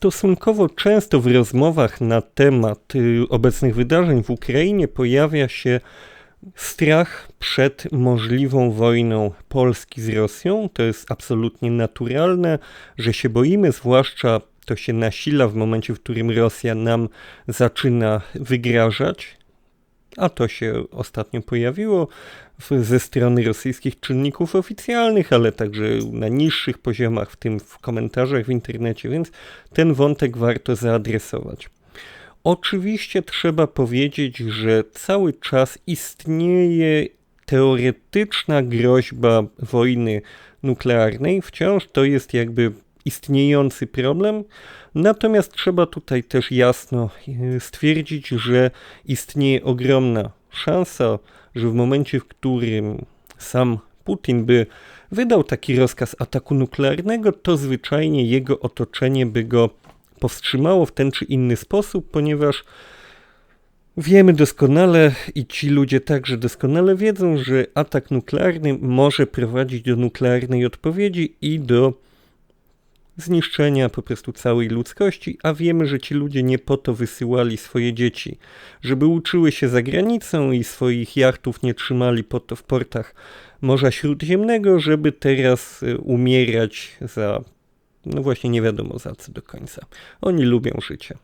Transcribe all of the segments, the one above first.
Stosunkowo często w rozmowach na temat y, obecnych wydarzeń w Ukrainie pojawia się strach przed możliwą wojną Polski z Rosją. To jest absolutnie naturalne, że się boimy, zwłaszcza to się nasila w momencie, w którym Rosja nam zaczyna wygrażać a to się ostatnio pojawiło ze strony rosyjskich czynników oficjalnych, ale także na niższych poziomach, w tym w komentarzach w internecie, więc ten wątek warto zaadresować. Oczywiście trzeba powiedzieć, że cały czas istnieje teoretyczna groźba wojny nuklearnej. Wciąż to jest jakby istniejący problem. Natomiast trzeba tutaj też jasno e, stwierdzić, że istnieje ogromna szansa, że w momencie, w którym sam Putin by wydał taki rozkaz ataku nuklearnego, to zwyczajnie jego otoczenie by go powstrzymało w ten czy inny sposób, ponieważ wiemy doskonale i ci ludzie także doskonale wiedzą, że atak nuklearny może prowadzić do nuklearnej odpowiedzi i do zniszczenia po prostu całej ludzkości, a wiemy, że ci ludzie nie po to wysyłali swoje dzieci, żeby uczyły się za granicą i swoich jachtów nie trzymali po to w portach Morza Śródziemnego, żeby teraz y, umierać za no właśnie nie wiadomo za co do końca. Oni lubią życie.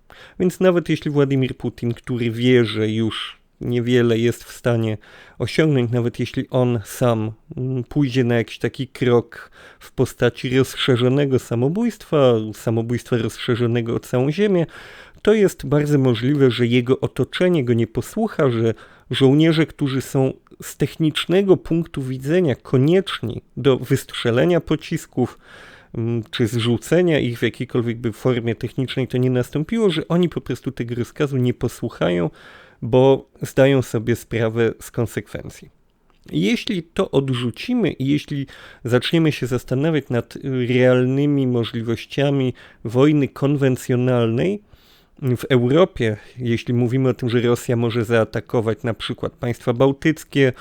Więc nawet jeśli Władimir Putin, który wie, że już niewiele jest w stanie osiągnąć, nawet jeśli on sam mm, pójdzie na jakiś taki krok w postaci rozszerzonego samobójstwa, samobójstwa rozszerzonego o całą Ziemię, to jest bardzo możliwe, że jego otoczenie go nie posłucha, że żołnierze, którzy są z technicznego punktu widzenia konieczni do wystrzelenia pocisków, mm, czy zrzucenia ich w jakiejkolwiek formie technicznej to nie nastąpiło, że oni po prostu tego rozkazu nie posłuchają, bo zdają sobie sprawę z konsekwencji. Jeśli to odrzucimy i jeśli zaczniemy się zastanawiać nad realnymi możliwościami wojny konwencjonalnej w Europie, jeśli mówimy o tym, że Rosja może zaatakować na przykład państwa bałtyckie,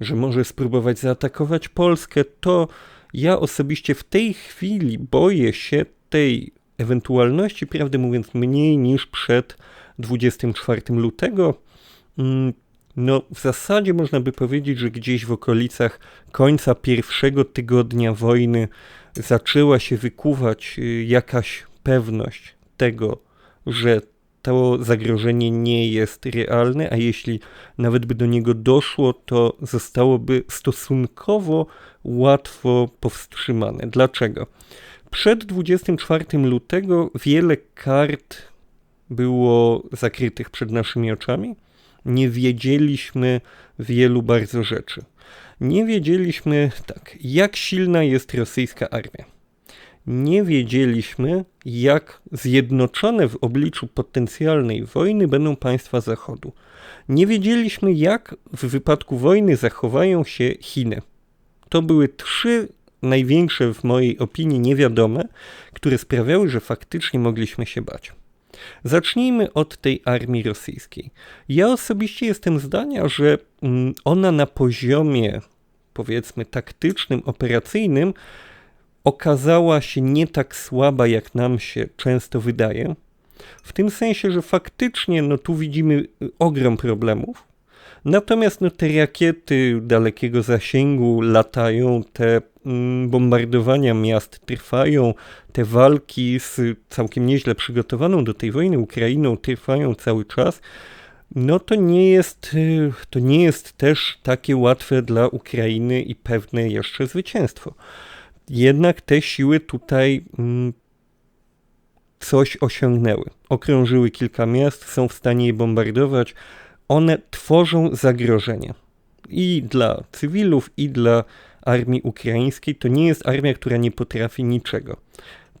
że może spróbować zaatakować Polskę, to ja osobiście w tej chwili boję się tej ewentualności, prawdę mówiąc, mniej niż przed 24 lutego. Mm, no, w zasadzie można by powiedzieć, że gdzieś w okolicach końca pierwszego tygodnia wojny zaczęła się wykuwać y, jakaś pewność tego, że to zagrożenie nie jest realne, a jeśli nawet by do niego doszło, to zostałoby stosunkowo łatwo powstrzymane. Dlaczego? Przed 24 lutego wiele kart było zakrytych przed naszymi oczami nie wiedzieliśmy wielu bardzo rzeczy. Nie wiedzieliśmy, tak, jak silna jest rosyjska armia. Nie wiedzieliśmy, jak zjednoczone w obliczu potencjalnej wojny będą państwa Zachodu. Nie wiedzieliśmy, jak w wypadku wojny zachowają się Chiny. To były trzy największe w mojej opinii niewiadome, które sprawiały, że faktycznie mogliśmy się bać. Zacznijmy od tej armii rosyjskiej. Ja osobiście jestem zdania, że mm, ona na poziomie powiedzmy taktycznym, operacyjnym okazała się nie tak słaba, jak nam się często wydaje. W tym sensie, że faktycznie no, tu widzimy y, ogrom problemów. Natomiast no, te rakiety dalekiego zasięgu latają, te mm, bombardowania miast trwają, te walki z całkiem nieźle przygotowaną do tej wojny Ukrainą trwają cały czas, no to nie jest, y, to nie jest też takie łatwe dla Ukrainy i pewne jeszcze zwycięstwo. Jednak te siły tutaj mm, coś osiągnęły. Okrążyły kilka miast, są w stanie je bombardować. One tworzą zagrożenie i dla cywilów, i dla armii ukraińskiej. To nie jest armia, która nie potrafi niczego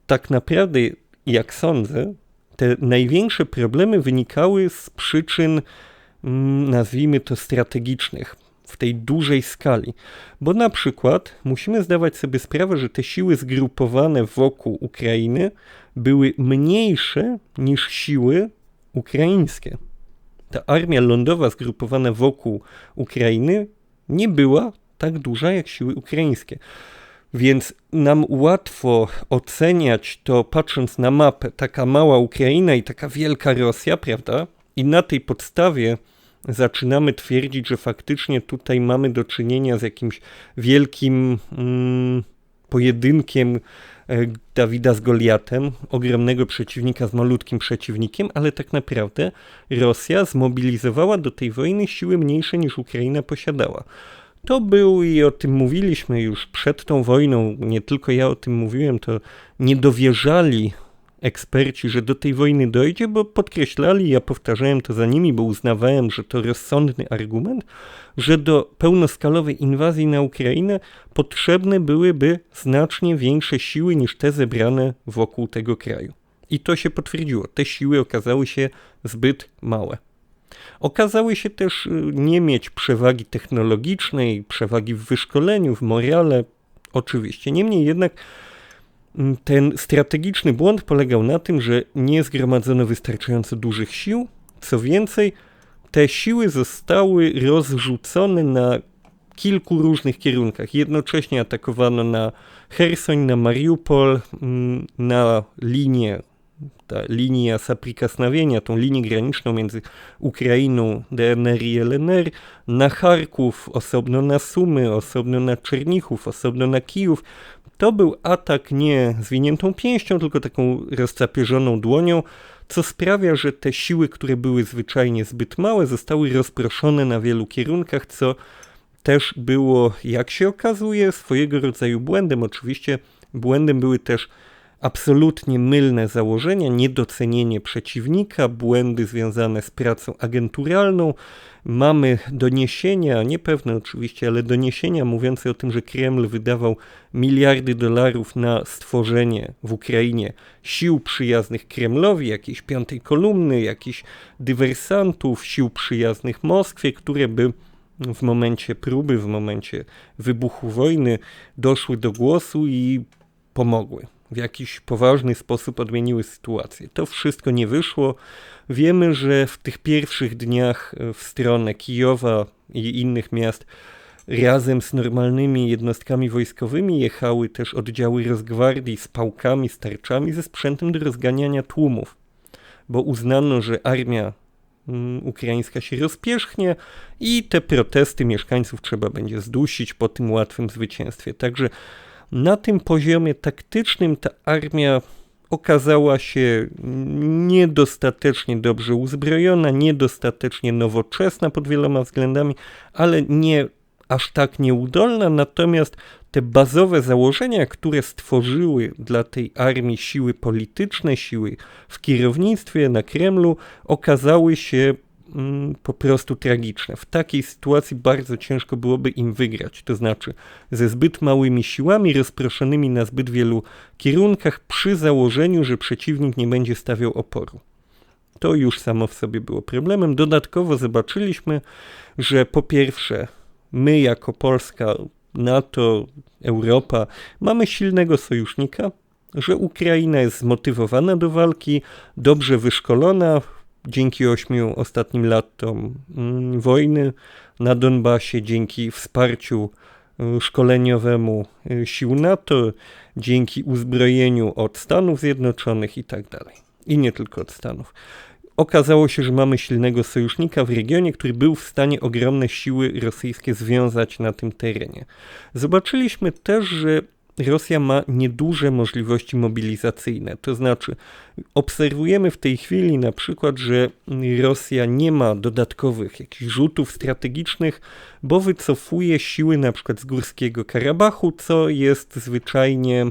tak naprawdę, jak sądzę, te największe problemy wynikały z przyczyn, mm, nazwijmy to strategicznych, w tej dużej skali. Bo na przykład musimy zdawać sobie sprawę, że te siły zgrupowane wokół Ukrainy były mniejsze niż siły ukraińskie. Ta armia lądowa zgrupowana wokół Ukrainy nie była tak duża jak siły ukraińskie. Więc nam łatwo oceniać to patrząc na mapę, taka mała Ukraina i taka wielka Rosja, prawda? I na tej podstawie zaczynamy twierdzić, że faktycznie tutaj mamy do czynienia z jakimś wielkim mm, pojedynkiem Dawida z Goliatem, ogromnego przeciwnika z malutkim przeciwnikiem, ale tak naprawdę Rosja zmobilizowała do tej wojny siły mniejsze niż Ukraina posiadała. To był i o tym mówiliśmy już przed tą wojną, nie tylko ja o tym mówiłem, to nie dowierzali eksperci, że do tej wojny dojdzie, bo podkreślali, ja powtarzałem to za nimi, bo uznawałem, że to rozsądny argument, że do pełnoskalowej inwazji na Ukrainę potrzebne byłyby znacznie większe siły niż te zebrane wokół tego kraju. I to się potwierdziło. Te siły okazały się zbyt małe. Okazały się też y, nie mieć przewagi technologicznej, przewagi w wyszkoleniu, w morale, oczywiście. Niemniej jednak ten strategiczny błąd polegał na tym, że nie zgromadzono wystarczająco dużych sił. Co więcej, te siły zostały rozrzucone na kilku różnych kierunkach. Jednocześnie atakowano na Hersoń, na Mariupol, mm, na linię ta linia Saprikasnawienia, tą linię graniczną między Ukrainą, DNR i LNR, na Charków, osobno na Sumy, osobno na Czernichów, osobno na Kijów. To był atak nie zwiniętą pięścią, tylko taką rozcapierzoną dłonią, co sprawia, że te siły, które były zwyczajnie zbyt małe, zostały rozproszone na wielu kierunkach, co też było, jak się okazuje, swojego rodzaju błędem. Oczywiście błędem były też absolutnie mylne założenia, niedocenienie przeciwnika, błędy związane z pracą agenturalną. Mamy doniesienia, niepewne oczywiście, ale doniesienia mówiące o tym, że Kreml wydawał miliardy dolarów na stworzenie w Ukrainie sił przyjaznych Kremlowi, jakiejś piątej kolumny, jakichś dywersantów, sił przyjaznych Moskwie, które by w momencie próby, w momencie wybuchu wojny doszły do głosu i pomogły w jakiś poważny sposób odmieniły sytuację. To wszystko nie wyszło. Wiemy, że w tych pierwszych dniach e, w stronę Kijowa i innych miast razem z normalnymi jednostkami wojskowymi jechały też oddziały rozgwardii z pałkami, z tarczami, ze sprzętem do rozganiania tłumów, bo uznano, że armia mm, ukraińska się rozpierzchnie i te protesty mieszkańców trzeba będzie zdusić po tym łatwym zwycięstwie. Także na tym poziomie taktycznym ta armia okazała się niedostatecznie dobrze uzbrojona, niedostatecznie nowoczesna pod wieloma względami, ale nie aż tak nieudolna, natomiast te bazowe założenia, które stworzyły dla tej armii siły polityczne, siły w kierownictwie na Kremlu, okazały się po prostu tragiczne. W takiej sytuacji bardzo ciężko byłoby im wygrać, to znaczy ze zbyt małymi siłami rozproszonymi na zbyt wielu kierunkach przy założeniu, że przeciwnik nie będzie stawiał oporu. To już samo w sobie było problemem. Dodatkowo zobaczyliśmy, że po pierwsze, my jako Polska, NATO, Europa mamy silnego sojusznika, że Ukraina jest zmotywowana do walki, dobrze wyszkolona, dzięki ośmiu ostatnim latom mm, wojny na Donbasie, dzięki wsparciu y, szkoleniowemu y, sił NATO, dzięki uzbrojeniu od Stanów Zjednoczonych i tak dalej. I nie tylko od Stanów. Okazało się, że mamy silnego sojusznika w regionie, który był w stanie ogromne siły rosyjskie związać na tym terenie. Zobaczyliśmy też, że Rosja ma nieduże możliwości mobilizacyjne. To znaczy, obserwujemy w tej chwili na przykład, że Rosja nie ma dodatkowych jakichś rzutów strategicznych, bo wycofuje siły na przykład z Górskiego Karabachu, co jest zwyczajnie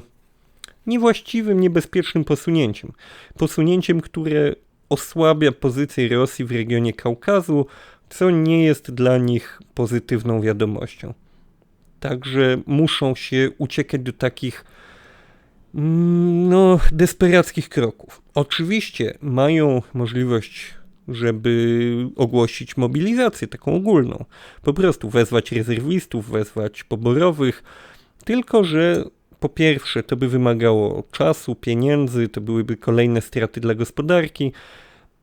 niewłaściwym, niebezpiecznym posunięciem. Posunięciem, które osłabia pozycję Rosji w regionie Kaukazu, co nie jest dla nich pozytywną wiadomością. Także muszą się uciekać do takich mm, no, desperackich kroków. Oczywiście mają możliwość, żeby ogłosić mobilizację taką ogólną. Po prostu wezwać rezerwistów, wezwać poborowych, tylko że po pierwsze to by wymagało czasu, pieniędzy, to byłyby kolejne straty dla gospodarki.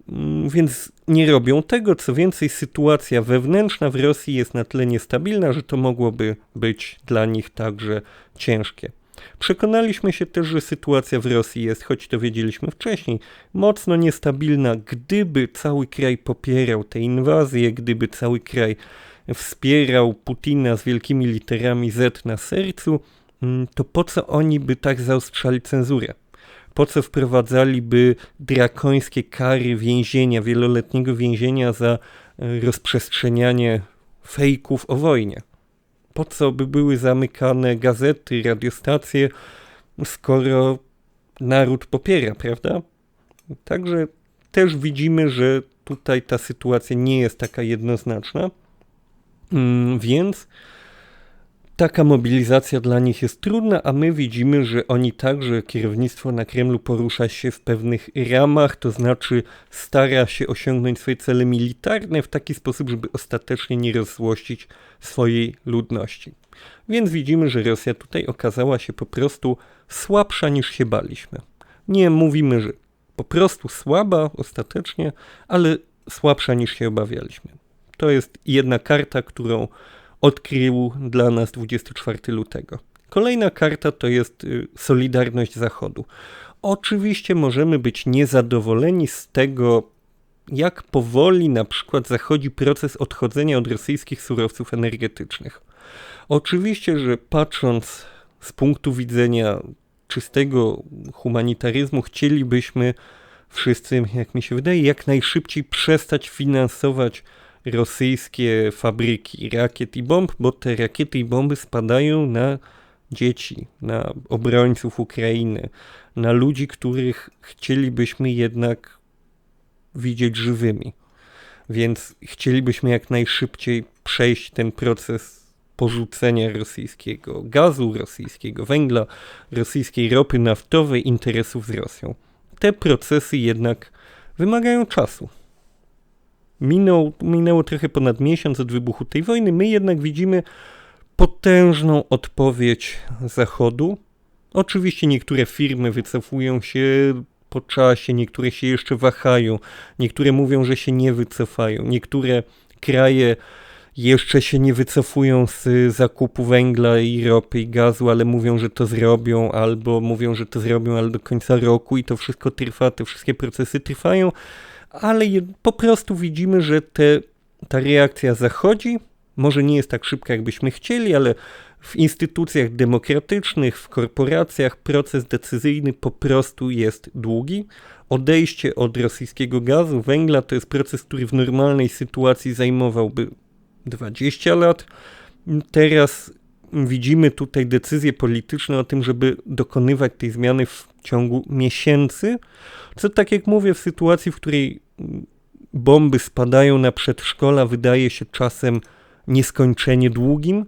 Mm, więc nie robią tego. Co więcej, sytuacja wewnętrzna w Rosji jest na tyle niestabilna, że to mogłoby być dla nich także ciężkie. Przekonaliśmy się też, że sytuacja w Rosji jest, choć to wiedzieliśmy wcześniej, mocno niestabilna. Gdyby cały kraj popierał tę inwazję, gdyby cały kraj wspierał Putina z wielkimi literami Z na sercu, mm, to po co oni by tak zaostrzali cenzurę? Po co wprowadzaliby drakońskie kary więzienia, wieloletniego więzienia za e, rozprzestrzenianie fejków o wojnie? Po co by były zamykane gazety, radiostacje, skoro naród popiera, prawda? Także też widzimy, że tutaj ta sytuacja nie jest taka jednoznaczna. Mm, więc taka mobilizacja dla nich jest trudna, a my widzimy, że oni także, kierownictwo na Kremlu porusza się w pewnych ramach, to znaczy stara się osiągnąć swoje cele militarne w taki sposób, żeby ostatecznie nie rozzłościć swojej ludności. Więc widzimy, że Rosja tutaj okazała się po prostu słabsza niż się baliśmy. Nie mówimy, że po prostu słaba ostatecznie, ale słabsza niż się obawialiśmy. To jest jedna karta, którą odkrył dla nas 24 lutego. Kolejna karta to jest y, Solidarność Zachodu. Oczywiście możemy być niezadowoleni z tego, jak powoli na przykład zachodzi proces odchodzenia od rosyjskich surowców energetycznych. Oczywiście, że patrząc z punktu widzenia czystego humanitaryzmu, chcielibyśmy wszyscy, jak mi się wydaje, jak najszybciej przestać finansować rosyjskie fabryki rakiet i bomb, bo te rakiety i bomby spadają na dzieci, na obrońców Ukrainy, na ludzi, których chcielibyśmy jednak widzieć żywymi. Więc chcielibyśmy jak najszybciej przejść ten proces porzucenia rosyjskiego gazu, rosyjskiego węgla, rosyjskiej ropy naftowej, interesów z Rosją. Te procesy jednak wymagają czasu. Minął, minęło trochę ponad miesiąc od wybuchu tej wojny. My jednak widzimy potężną odpowiedź Zachodu. Oczywiście niektóre firmy wycofują się po czasie, niektóre się jeszcze wahają, niektóre mówią, że się nie wycofają, niektóre kraje jeszcze się nie wycofują z zakupu węgla i ropy i gazu, ale mówią, że to zrobią, albo mówią, że to zrobią, ale do końca roku i to wszystko trwa, te wszystkie procesy trwają ale po prostu widzimy, że te, ta reakcja zachodzi. Może nie jest tak szybka, jakbyśmy chcieli, ale w instytucjach demokratycznych, w korporacjach proces decyzyjny po prostu jest długi. Odejście od rosyjskiego gazu, węgla to jest proces, który w normalnej sytuacji zajmowałby 20 lat. Teraz widzimy tutaj decyzje polityczne o tym, żeby dokonywać tej zmiany w ciągu miesięcy, co tak jak mówię, w sytuacji, w której bomby spadają na przedszkola, wydaje się czasem nieskończenie długim,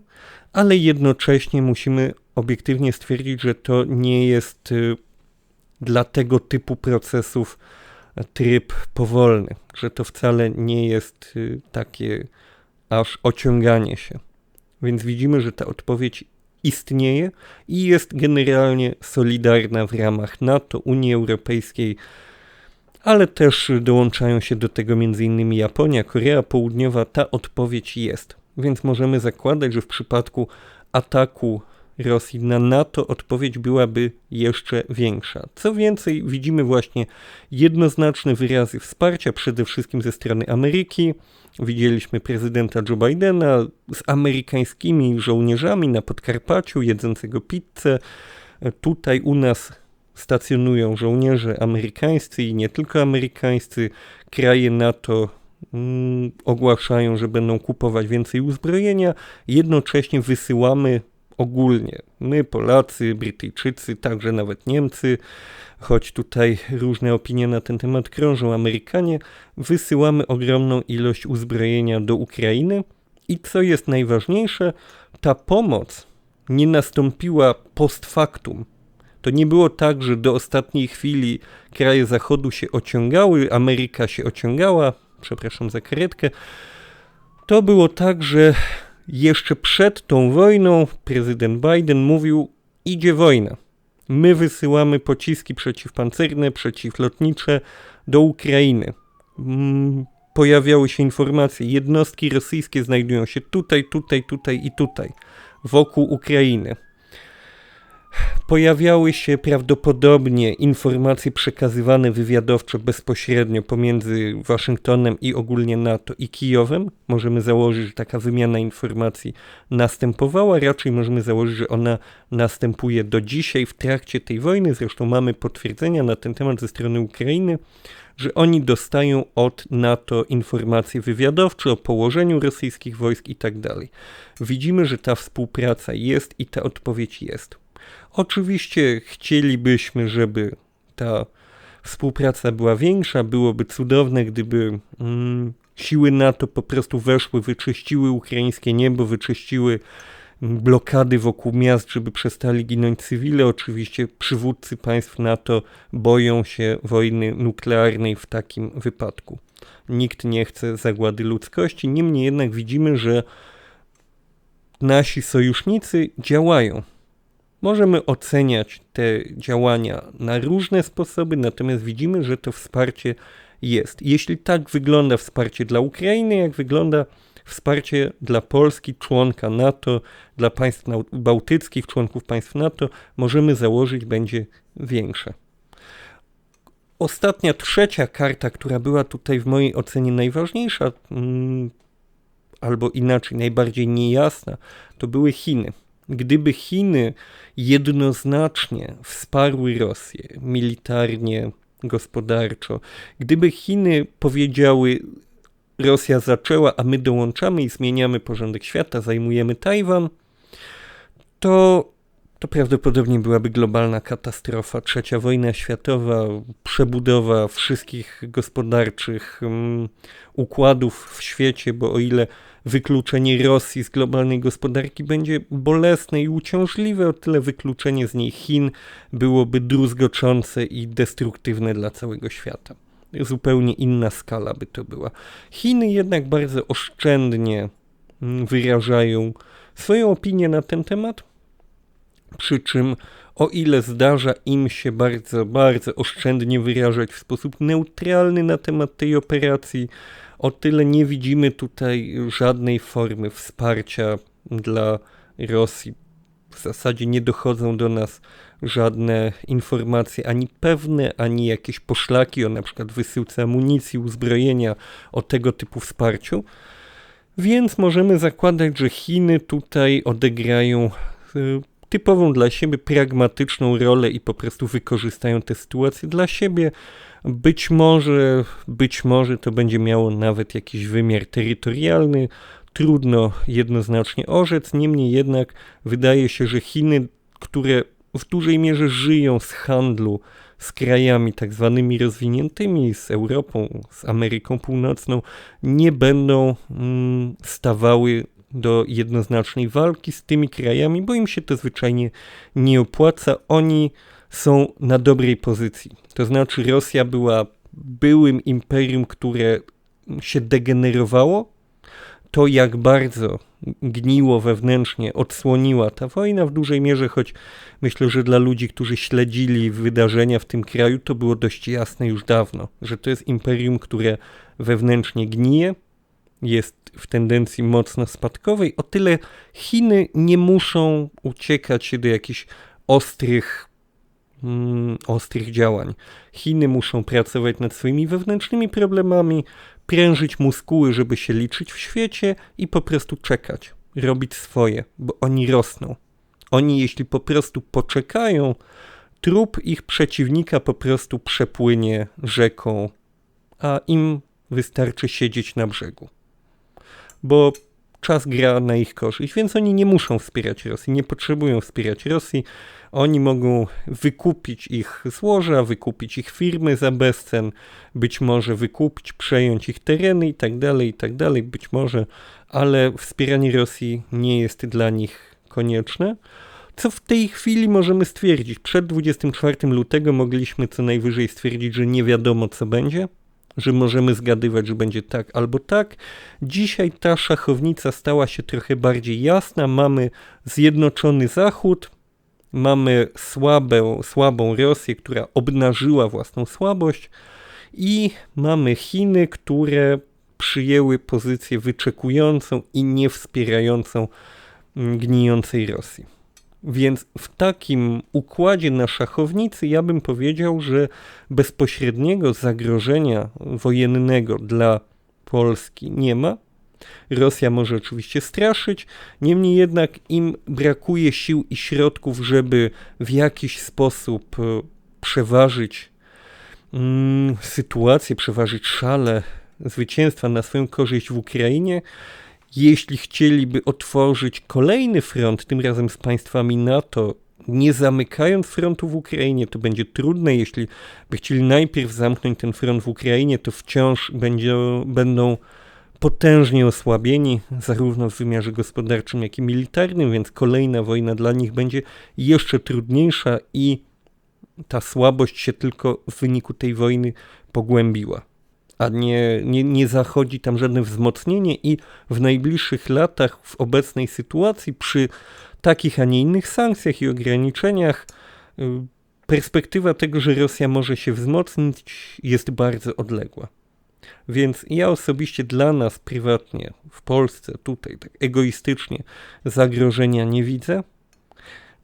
ale jednocześnie musimy obiektywnie stwierdzić, że to nie jest y, dla tego typu procesów tryb powolny, że to wcale nie jest y, takie aż ociąganie się. Więc widzimy, że ta odpowiedź istnieje i jest generalnie solidarna w ramach NATO, Unii Europejskiej, ale też dołączają się do tego m.in. Japonia, Korea Południowa. Ta odpowiedź jest. Więc możemy zakładać, że w przypadku ataku Rosji na NATO odpowiedź byłaby jeszcze większa. Co więcej, widzimy właśnie jednoznaczne wyrazy wsparcia, przede wszystkim ze strony Ameryki. Widzieliśmy prezydenta Joe Bidena z amerykańskimi żołnierzami na Podkarpaciu, jedzącego pizzę. Tutaj u nas stacjonują żołnierze amerykańscy i nie tylko amerykańscy. Kraje NATO mm, ogłaszają, że będą kupować więcej uzbrojenia. Jednocześnie wysyłamy ogólnie. My, Polacy, Brytyjczycy, także nawet Niemcy, choć tutaj różne opinie na ten temat krążą, Amerykanie, wysyłamy ogromną ilość uzbrojenia do Ukrainy. I co jest najważniejsze, ta pomoc nie nastąpiła post factum. To nie było tak, że do ostatniej chwili kraje Zachodu się ociągały, Ameryka się ociągała, przepraszam za karetkę. To było tak, że jeszcze przed tą wojną prezydent Biden mówił: idzie wojna. My wysyłamy pociski przeciwpancerne, przeciwlotnicze do Ukrainy. mm, pojawiały się informacje, jednostki rosyjskie znajdują się tutaj, tutaj, tutaj i tutaj, wokół Ukrainy. Pojawiały się prawdopodobnie informacje przekazywane wywiadowczo bezpośrednio pomiędzy Waszyngtonem i ogólnie NATO i Kijowem. Możemy założyć, że taka wymiana informacji następowała, raczej możemy założyć, że ona następuje do dzisiaj w trakcie tej wojny. Zresztą mamy potwierdzenia na ten temat ze strony Ukrainy że oni dostają od NATO informacje wywiadowcze o położeniu rosyjskich wojsk i tak. Widzimy, że ta współpraca jest i ta odpowiedź jest. Oczywiście chcielibyśmy, żeby ta współpraca była większa. Byłoby cudowne, gdyby mm, siły NATO po prostu weszły, wyczyściły ukraińskie niebo, wyczyściły blokady wokół miast, żeby przestali ginąć cywile. Oczywiście przywódcy państw NATO boją się wojny nuklearnej w takim wypadku. Nikt nie chce zagłady ludzkości. Niemniej jednak widzimy, że nasi sojusznicy działają. Możemy oceniać te działania na różne sposoby, natomiast widzimy, że to wsparcie jest. Jeśli tak wygląda wsparcie dla Ukrainy, jak wygląda Wsparcie dla Polski, członka NATO, dla państw bałtyckich, członków państw NATO, możemy założyć, będzie większe. Ostatnia, trzecia karta, która była tutaj w mojej ocenie najważniejsza, mm, albo inaczej, najbardziej niejasna, to były Chiny. Gdyby Chiny jednoznacznie wsparły Rosję militarnie, gospodarczo, gdyby Chiny powiedziały, Rosja zaczęła, a my dołączamy i zmieniamy porządek świata, zajmujemy Tajwan, to, to prawdopodobnie byłaby globalna katastrofa. Trzecia wojna światowa, przebudowa wszystkich gospodarczych um, układów w świecie, bo o ile wykluczenie Rosji z globalnej gospodarki będzie bolesne i uciążliwe, o tyle wykluczenie z niej Chin byłoby druzgoczące i destruktywne dla całego świata zupełnie inna skala by to była. Chiny jednak bardzo oszczędnie mm, wyrażają swoją opinię na ten temat, przy czym o ile zdarza im się bardzo, bardzo oszczędnie wyrażać w sposób neutralny na temat tej operacji, o tyle nie widzimy tutaj żadnej formy wsparcia dla Rosji. W zasadzie nie dochodzą do nas żadne informacje ani pewne, ani jakieś poszlaki o na przykład wysyłce amunicji, uzbrojenia, o tego typu wsparciu. Więc możemy zakładać, że Chiny tutaj odegrają y, typową dla siebie pragmatyczną rolę i po prostu wykorzystają tę sytuację dla siebie. Być może, być może to będzie miało nawet jakiś wymiar terytorialny. Trudno jednoznacznie orzec, niemniej jednak wydaje się, że Chiny, które w dużej mierze żyją z handlu z krajami tak zwanymi rozwiniętymi, z Europą, z Ameryką Północną, nie będą mm, stawały do jednoznacznej walki z tymi krajami, bo im się to zwyczajnie nie opłaca. Oni są na dobrej pozycji. To znaczy, Rosja była byłym imperium, które się degenerowało. To, jak bardzo gniło wewnętrznie, odsłoniła ta wojna w dużej mierze, choć myślę, że dla ludzi, którzy śledzili wydarzenia w tym kraju, to było dość jasne już dawno, że to jest imperium, które wewnętrznie gnije, jest w tendencji mocno spadkowej. O tyle Chiny nie muszą uciekać się do jakichś ostrych mm, ostrych działań. Chiny muszą pracować nad swoimi wewnętrznymi problemami, prężyć muskuły, żeby się liczyć w świecie i po prostu czekać, robić swoje, bo oni rosną. Oni, jeśli po prostu poczekają, trup ich przeciwnika po prostu przepłynie rzeką, a im wystarczy siedzieć na brzegu. Bo czas gra na ich korzyść, więc oni nie muszą wspierać Rosji, nie potrzebują wspierać Rosji. Oni mogą wykupić ich złoża, wykupić ich firmy za bezcen, być może wykupić, przejąć ich tereny i tak dalej, i tak być może, ale wspieranie Rosji nie jest dla nich konieczne. Co w tej chwili możemy stwierdzić? Przed 24 lutego mogliśmy co najwyżej stwierdzić, że nie wiadomo co będzie, że możemy zgadywać, że będzie tak albo tak. Dzisiaj ta szachownica stała się trochę bardziej jasna. Mamy Zjednoczony Zachód, mamy słabę, słabą Rosję, która obnażyła własną słabość I mamy Chiny, które przyjęły pozycję wyczekującą i nie wspierającą mm, gnijącej Rosji. Więc w takim układzie na szachownicy ja bym powiedział, że bezpośredniego zagrożenia wojennego dla Polski nie ma. Rosja może oczywiście straszyć, niemniej jednak im brakuje sił i środków, żeby w jakiś sposób e, przeważyć mm, sytuację, przeważyć szale zwycięstwa na swoją korzyść w Ukrainie. Jeśli chcieliby otworzyć kolejny front, tym razem z państwami NATO, nie zamykając frontu w Ukrainie, to będzie trudne. Jeśli by chcieli najpierw zamknąć ten front w Ukrainie, to wciąż będzie, będą potężnie osłabieni, zarówno w wymiarze gospodarczym, jak i militarnym, więc kolejna wojna dla nich będzie jeszcze trudniejsza i ta słabość się tylko w wyniku tej wojny pogłębiła a nie, nie, nie zachodzi tam żadne wzmocnienie i w najbliższych latach w obecnej sytuacji przy takich, a nie innych sankcjach i ograniczeniach y, perspektywa tego, że Rosja może się wzmocnić jest bardzo odległa. Więc ja osobiście dla nas prywatnie w Polsce, tutaj tak egoistycznie zagrożenia nie widzę.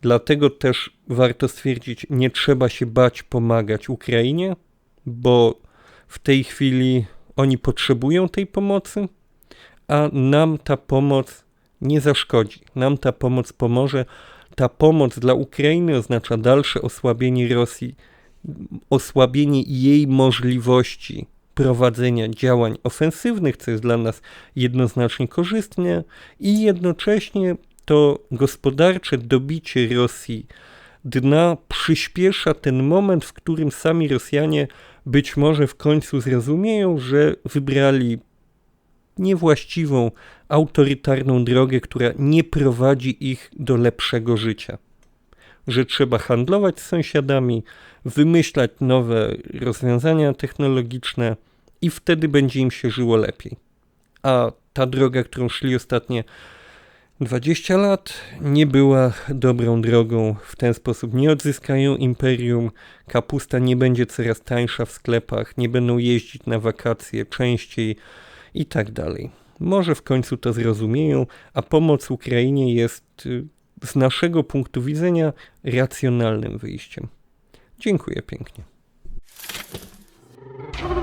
Dlatego też warto stwierdzić, nie trzeba się bać pomagać Ukrainie, bo w tej chwili oni potrzebują tej pomocy, a nam ta pomoc nie zaszkodzi. Nam ta pomoc pomoże. Ta pomoc dla Ukrainy oznacza dalsze osłabienie Rosji, osłabienie jej możliwości prowadzenia działań ofensywnych, co jest dla nas jednoznacznie korzystne, i jednocześnie to gospodarcze dobicie Rosji dna przyspiesza ten moment, w którym sami Rosjanie być może w końcu zrozumieją, że wybrali niewłaściwą, autorytarną drogę, która nie prowadzi ich do lepszego życia. Że trzeba handlować z sąsiadami, wymyślać nowe rozwiązania technologiczne i wtedy będzie im się żyło lepiej. A ta droga, którą szli ostatnie 20 lat nie była dobrą drogą. W ten sposób nie odzyskają imperium. Kapusta nie będzie coraz tańsza w sklepach, nie będą jeździć na wakacje częściej i tak dalej. Może w końcu to zrozumieją, a pomoc Ukrainie jest y, z naszego punktu widzenia racjonalnym wyjściem. Dziękuję pięknie.